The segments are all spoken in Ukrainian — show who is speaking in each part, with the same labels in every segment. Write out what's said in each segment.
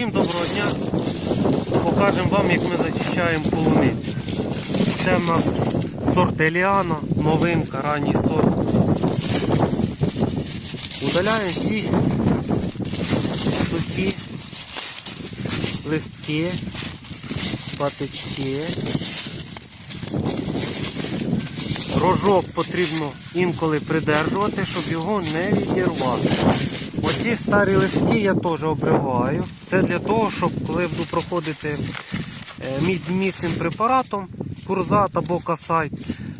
Speaker 1: Всім доброго дня. Покажемо вам, як ми зачищаємо полуницю. Це в нас сорт Еліана, новинка, ранній сорт. Удаляємо всі сухі листки, патички. Рожок потрібно інколи придержувати, щоб його не відірвати. Оці старі листки я теж обриваю. Це для того, щоб коли буду проходити е, міцним препаратом, курзат або касайт,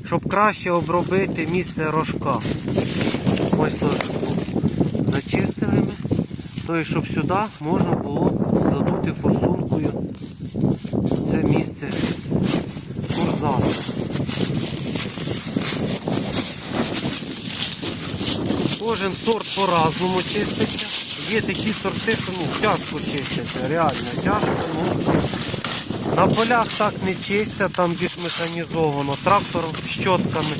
Speaker 1: щоб краще обробити місце рожка. Ось теж зачистили. Тобто, щоб сюди можна було задути форсункою це місце курзату. Кожен сорт по-разному чиститься. Є такі сорти, що ну, тяжко чиститься, реально тяжко. Ну, на полях так не чистять, там більш механізовано, трактором з щотками.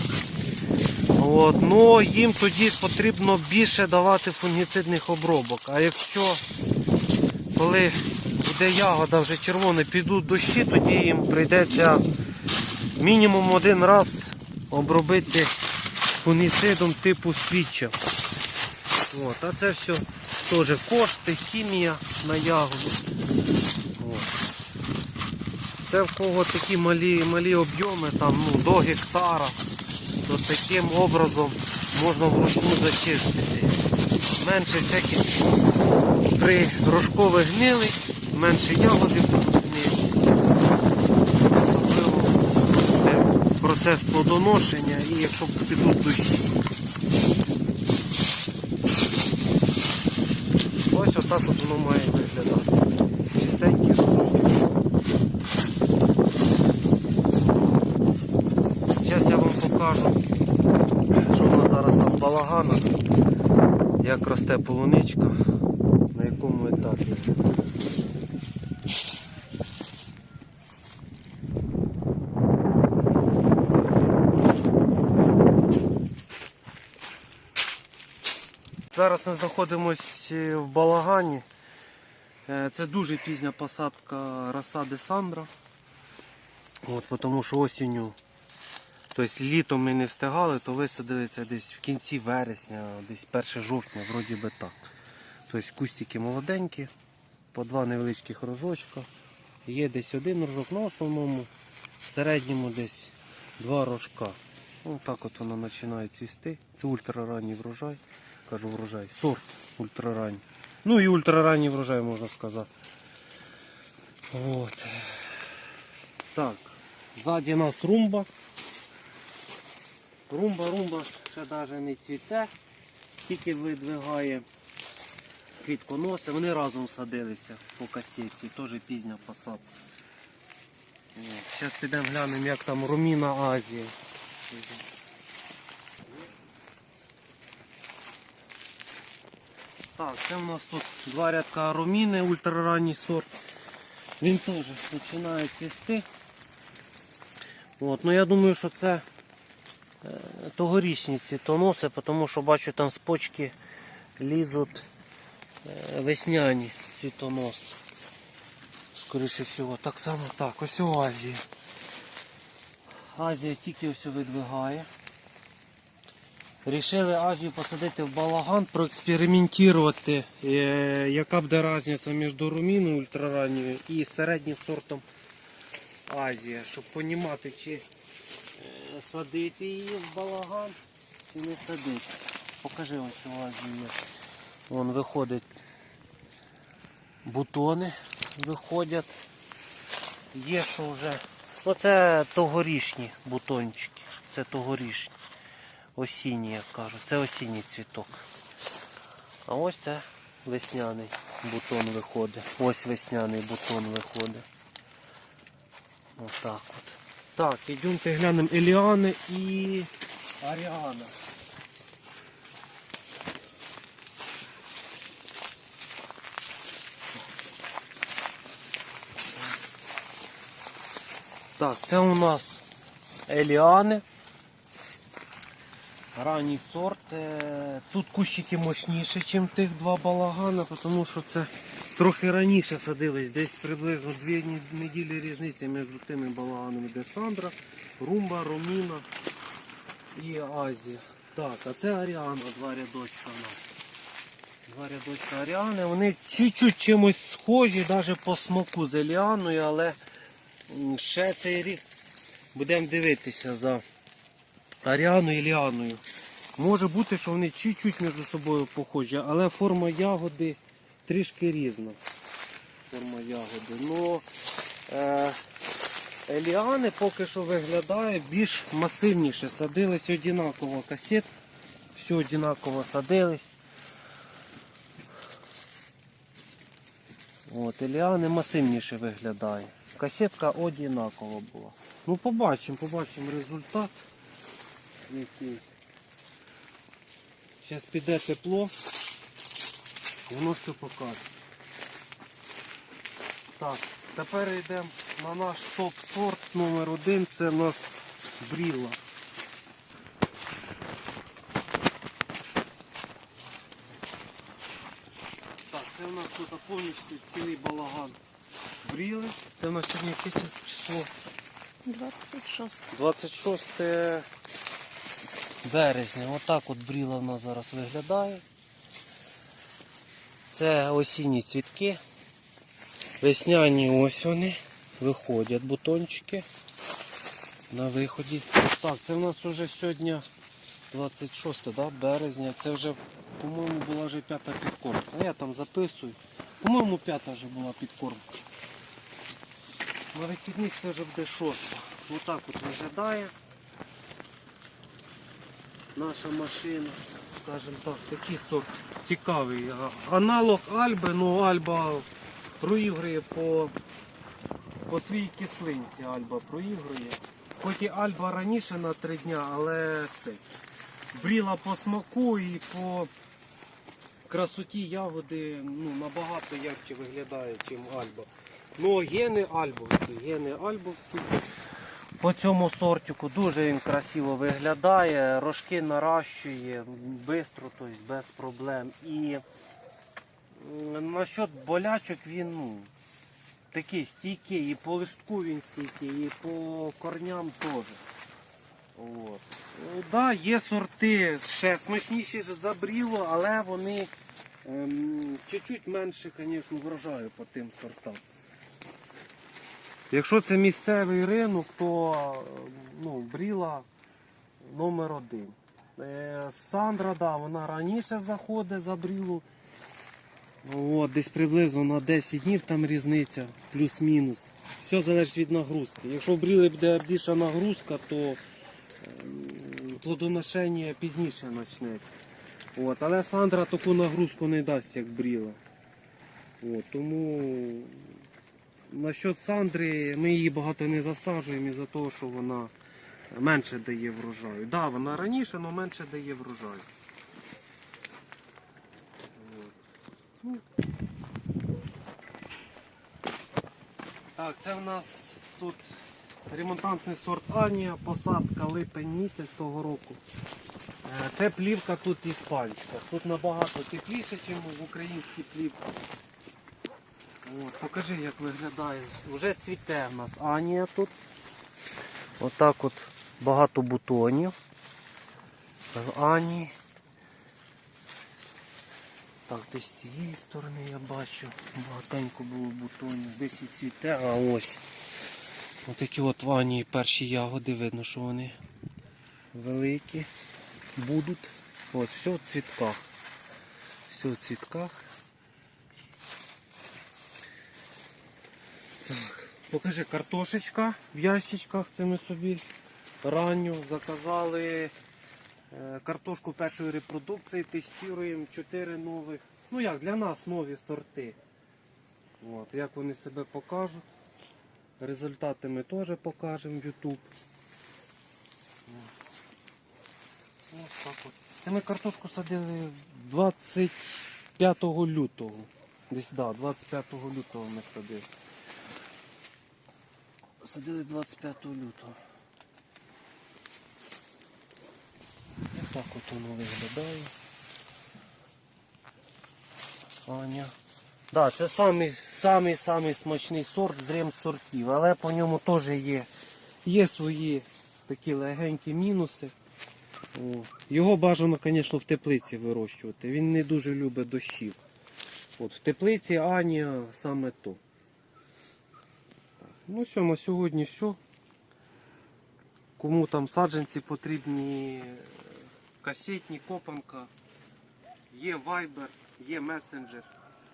Speaker 1: От, ну, їм тоді потрібно більше давати фунгіцидних обробок. А якщо коли буде ягода вже червона, підуть дощі, тоді їм прийдеться мінімум один раз обробити фунгіцидом типу свіча. От, а це все теж кошти, хімія на ягоду. От. Це в кого такі малі, малі об'єми, там, ну, до гектара, то таким образом можна вручну зачистити. Менше всяких при рожкових гнилих, менше ягоди будуть. Особливо це процес плодоношення і якщо підуть дощі. Ось отак от воно має виглядати. Чистенькі рожки. Зараз я вам покажу, що в нас зараз там балагана, як росте полуничка, на якому етапі. Зараз ми знаходимося в балагані. Е, Це дуже пізня посадка розсади Сандра. От, тому що осінню, тобто літом ми не встигали, то висадили це десь в кінці вересня, десь 1 жовтня, вроді би так. Тобто кустики молоденькі, по два невеличких рожочка. Є десь один рожок, на основному в середньому десь два рожка. Ось так от воно починає цвісти. Це ультраранній врожай. Кажу врожай, сорт ультраранній. Ну і ультраранній врожай можна сказати. От. Так, ззаді нас румба. Румба, румба ще навіть не цвіте, тільки видвигає квітконоси. Вони разом садилися по касетці, теж пізня посадка. Зараз підемо глянемо, як там Руміна Азія. Так, це у нас тут два рядка руміни, ультраранній сорт. Він теж починає цвісти. От, ну я думаю, що це е, тогорічні цвітоноси, тому що бачу там з почки лізуть е, весняні цвітоноси. Скоріше всього, так само так, ось у Азії. Азія тільки ось видвигає. Рішили Азію посадити в балаган, проекспериментувати, е, яка буде різниця між руміною ультраранньою і середнім сортом Азія, щоб розуміти, чи е, садити її в балаган, чи не садити. Покажи ось у Азії. є. Вон виходить бутони, виходять. Є що вже. Оце тогорічні бутончики. Це тогорічні. Осінні, як кажуть. Це осінній цвіток. А ось це весняний бутон виходить. Ось весняний бутон виходить. Ось так от. Так, йдемте глянемо Еліани і Аріана. Так, це у нас Еліани. Ранній сорт. Е, Тут кущики мощніші, ніж тих два балагана, тому що це трохи раніше садились, десь приблизно дві неділі різниці між тими балаганами, де Сандра, Румба, Роміна і Азія. Так, а це Аріана, два рядочка у нас. Два рядочка Аріани. Вони чуть-чуть чимось схожі, навіть по смаку з Еліаною, але ще цей рік будемо дивитися за Аріаною і Ліаною. Може бути, що вони чуть-чуть між собою похожі, але форма ягоди трішки різна. Форма ягоди. Ну, е, Еліани поки що виглядає більш масивніше. Садились однаково касет. Все однаково садились. От, Еліани масивніше виглядає. Касетка однакова була. Ну побачимо, побачимо результат. Який. Зараз піде тепло, воно все покаже. Так, тепер йдемо на наш топ-сорт номер один, це у нас бріла. Так, це у нас тут повністю цілий балаган бріли. Це у нас сьогодні яке число?
Speaker 2: 26.
Speaker 1: 26 березня. Отак от бріла нас зараз виглядає. Це осінні цвітки. Весняні ось вони. Виходять бутончики на виході. Так, це в нас вже сьогодні 26 да, березня. Це вже, по-моєму, була вже п'ята підкормка. А я там записую. По-моєму, п'ята вже була підкормка. На вихідних це вже буде шоста. Отак от виглядає наша машина. Скажімо так, такий сорт цікавий. Аналог Альби, ну Альба проігрує по, по своїй кислинці. Альба проігрує. Хоч і Альба раніше на три дня, але це бріла по смаку і по красоті ягоди ну, набагато ярче виглядає, ніж Альба. Ну, гени альбовські, гени альбовські. По цьому сортику дуже він красиво виглядає, рожки наращує швидко, тобто без проблем. І насчет болячок він ну, такий стійкий, і по листку він стійкий, і по корням теж. От. Да, є сорти ще смачніші ж за бріло, але вони ем, чуть-чуть менше, звісно, врожаю по тим сортам. Якщо це місцевий ринок, то ну, бріла номер один. Е, Сандра, да, вона раніше заходить за брілу. От, десь приблизно на 10 днів там різниця, плюс-мінус. Все залежить від нагрузки. Якщо в бріли буде більша нагрузка, то ем, плодоношення пізніше почнеться. От, але Сандра таку нагрузку не дасть, як бріла. От, тому насчет Сандри ми її багато не засаджуємо із-за того, що вона менше дає врожаю. Так, да, вона раніше, але менше дає врожаю. Так, це в нас тут ремонтантний сорт Анія, посадка липень місяць того року. Е, Це плівка тут іспанська. Тут набагато тепліше, ніж в українській плівці. От, покажи, як виглядає. Вже цвіте в нас Анія тут. Отак от багато бутонів. В Ані. Так, десь з цієї сторони я бачу. Багатенько було бутонів. Десь і цвіте, а ось. Отакі от в Анії перші ягоди, видно, що вони великі будуть. Ось, все в цвітках. Все в цвітках. Так, покажи картошечка в ящичках. Це ми собі ранню заказали е, картошку першої репродукції, тестуємо 4 нових. Ну як, для нас нові сорти. От, як вони себе покажуть. Результати ми теж покажемо в YouTube. Ось так от. Це ми картошку садили 25 лютого. Десь да, 25 лютого ми садили. Садили 25 лютого. Ось так от воно виглядає. Аня. Да, це самий, самий, самий смачний сорт з ремсортів, але по ньому теж є, є свої такі легенькі мінуси. О. Його бажано, звісно, в теплиці вирощувати. Він не дуже любить дощів. От, в теплиці Анія саме то. Ну все, на сьогодні все. Кому там саджанці потрібні, касетні, копанка, є Viber, є месенджер,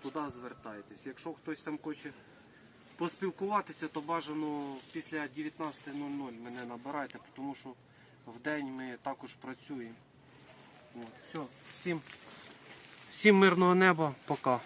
Speaker 1: туди звертайтесь. Якщо хтось там хоче поспілкуватися, то бажано після 19.00 мене набирайте, тому що в день ми також працюємо. От, все, всім, всім мирного неба, пока.